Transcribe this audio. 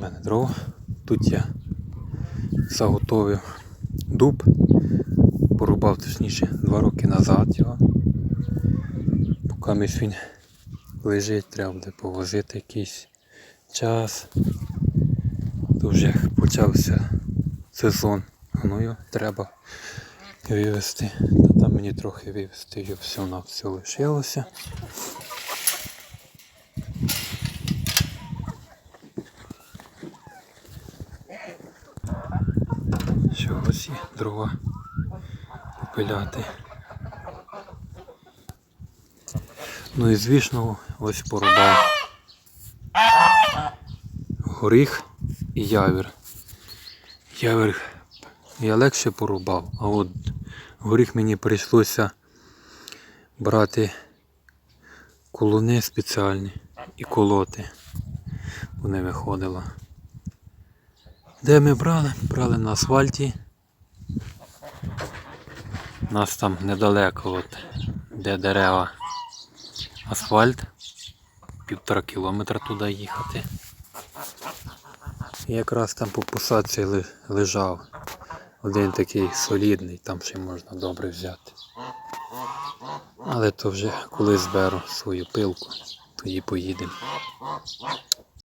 мене дрова. Тут я заготовив дуб, порубав точніше два роки назад його. Поки між він лежить, треба буде повозити якийсь час. То вже почався сезон, гною треба вивезти. Та там мені трохи вивезти і все на все лишилося. Ось є дрова попиляти. Ну і звісно, ось порубав горіх і явір. Явір я легше порубав, а от горіх мені прийшлося брати колуни спеціальні і колоти. Бо не виходило. Де ми брали? Брали на асфальті. У Нас там недалеко, от, де дерева. Асфальт. Півтора кілометра туди їхати. Якраз там по посадці лежав. Один такий солідний, там ще можна добре взяти. Але то вже коли зберу свою пилку, тоді поїдемо.